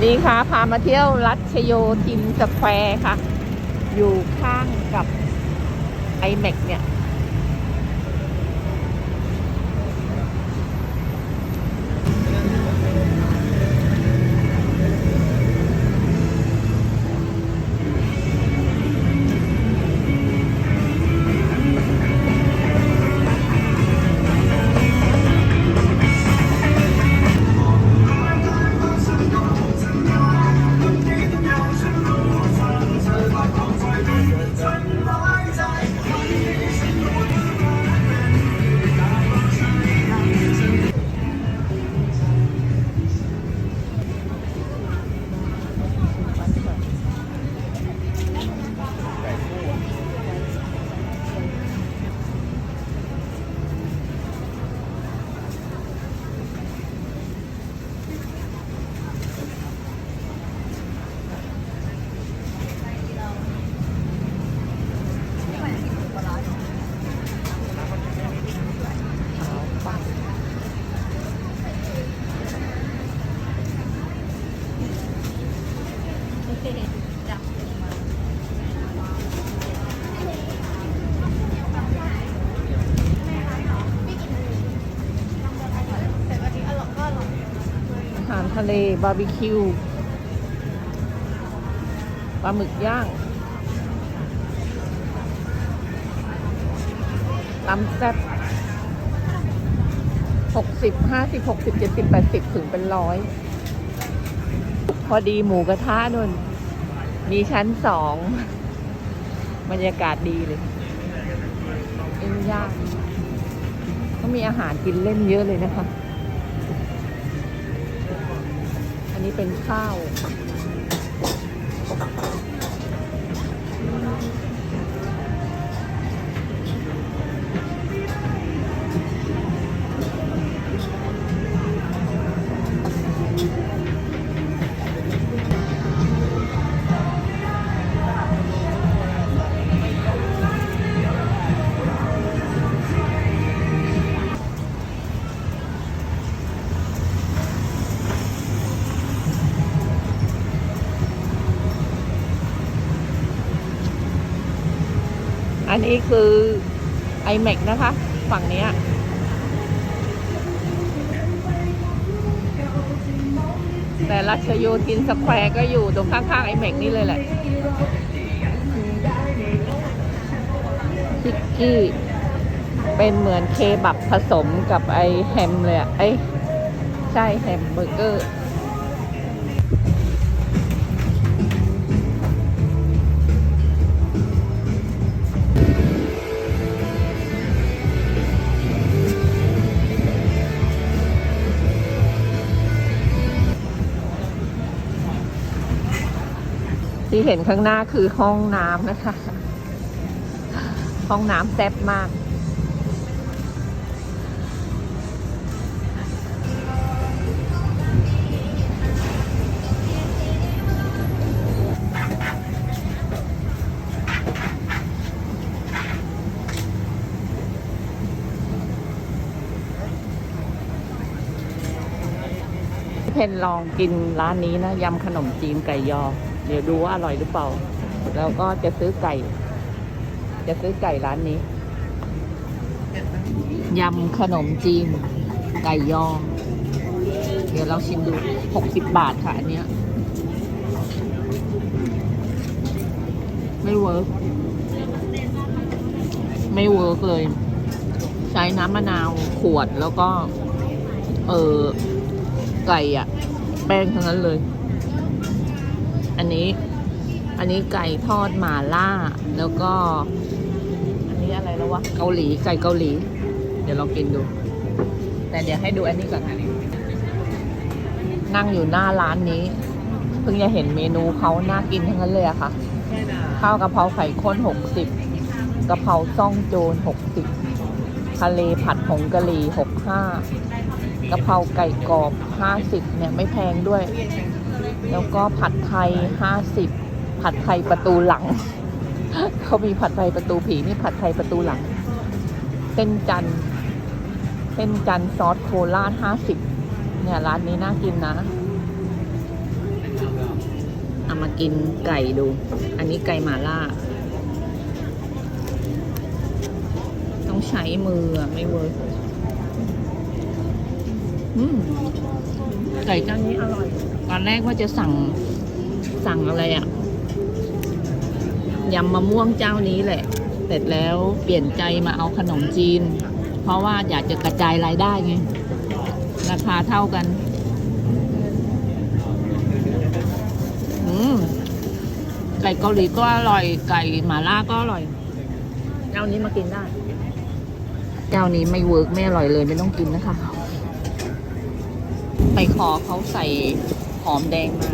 สดีค่ะ พามาเที่ยวรัชโยธินสแควร์ค่ะ อยู่ข้างกับไอแม็กเนี่ย ทะเลบาร์บีคิวปลาหมึกย่างตำแซ่บหกสิบห้าสิบหกสิบเจ็ดสิบแปดสิบถึงเป็นร้อย พอดีหมูกระทะนุ่น มีชั้นสอง บรรยากาศดีเลยเอ็นย่างก็มีอาหารกินเล่นเยอะเลยนะคะ อันนี้เป็นข้าว อันนี้คือ iMac นะคะ ฝั่งนี้แต่รัชโยธินสแควร์ก็อยู่ตรงข้างๆ iMac นี่เลยแหละชิกกี้เป็นเหมือนเคบับผสมกับไอแฮมเลยอะไอใช่แฮมเบอร์เกอร์ ที่เห็นข้างหน้าคือห้องน้ำนะคะ ห้องน้ำแซ่บมาก เพนลองกินร้านนี้นะยำขนมจีนไก่ยอ เดี๋ยวดูว่าอร่อยหรือเปล่า แล้วก็จะซื้อไก่ จะซื้อไก่ร้านนี้ ยำขนมจีน ไก่ยอเดี๋ยวเราชิมดู 60 บาทค่ะอันเนี้ย ไม่เวิร์กไม่เวิร์กเลย ใช้น้ำมะนาวขวดแล้วก็ เออไก่อะแป้งทั้งนั้นเลย อันนี้อันนี้ไก่ทอดหมาล่า แล้วก็ อันนี้อะไรแล้ววะเกาหลีไก่เกาหลี เดี๋ยวลองกินดู แต่เดี๋ยวให้ดูอันนี้ก่อนค่ะนั่งอยู่หน้าร้านนี้ เพิ่งจะเห็นเมนูเขาน่ากินทั้งนั้นเลยอะค่ะข้าวกะเพราไข่ข้นหกสิบกะเพราซ่องโจรหกสิบทะเลผัดผงกะหรี่หกห้ากะเพราไก่กรอบห้าสิบเนี่ยไม่แพงด้วย แล้วก็ผัดไทยห้าสิบผัดไทยประตูหลัง เขามีผัดไทยประตูผีนี่ผัดไทยประตูหลัง เส้นจันทร์เส้นจันทร์ซอสโคราชห้าสิบเนี่ยร้านนี้น่ากินนะมากินไก่ดู อันนี้ไก่หมาล่า ต้องใช้มืออะไม่เวิร์กอืมไก่เจ้านี้อร่อย ตอนแรกว่าจะสั่งสั่งอะไรอะยำมะม่วงเจ้านี้แหละ เสร็จแล้วเปลี่ยนใจมาเอาขนมจีน เพราะว่าอยากจะกระจายรายได้ไง ราคาเท่ากัน อืมไก่เกาหลีก็อร่อย ไก่หมาล่าก็อร่อย เจ้านี้มากินได้ เจ้านี้ไม่เวิร์กไม่อร่อยเลยไม่ต้องกินนะคะ ไปขอเขาใส่ หอมแดงมา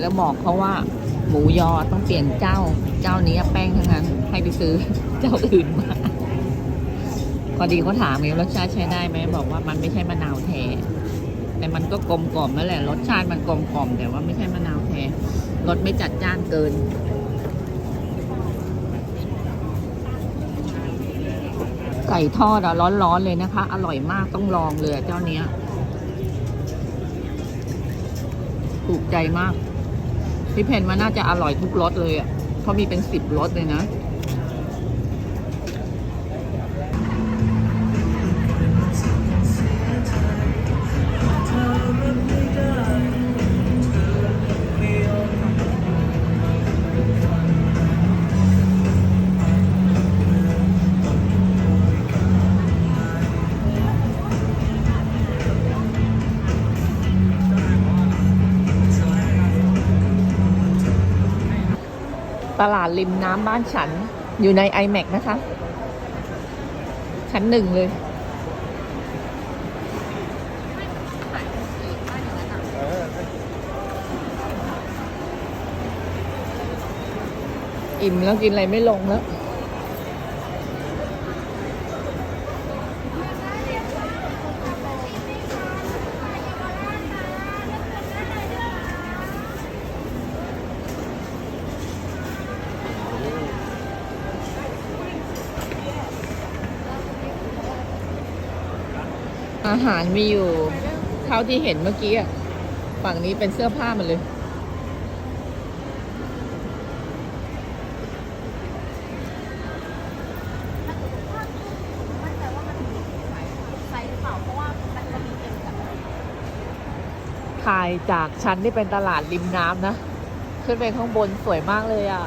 แล้วบอกเขาว่า หมูยอต้องเปลี่ยนเจ้า เจ้านี้แป้งทั้งนั้น ให้ไปซื้อเจ้าอื่นมาพอดีเขาถามไงรสชาติใช้ได้ไหมบอกว่ามันไม่ใช่มะนาวแท้แต่มันก็กลมกล่อมนั่นแหละรสชาติมันกลมกล่อมแต่ว่าไม่ใช่มะนาวแท้รสไม่จัดจ้านเกินไก่ทอดอะร้อนๆเลยนะคะ อร่อยมากต้องลองเลยเจ้าเนี้ย ถูกใจมาก พี่เพนมันน่าจะอร่อยทุกรสเลยอะ่ะเขามีเป็นสิบรสเลยนะ ตลาดริมน้ำบ้านฉัน อยู่ใน iMac นะคะ ชั้นหนึ่งเลย อิ่มแล้วกินอะไรไม่ลงแล้ว อาหารมีอยู่ เท่าที่เห็นเมื่อกี้อะฝั่งนี้เป็นเสื้อผ้ามันเลย ถ่ายจากชั้นที่เป็นตลาดริมน้ำนะ ขึ้นไปข้างบนสวยมากเลยอะ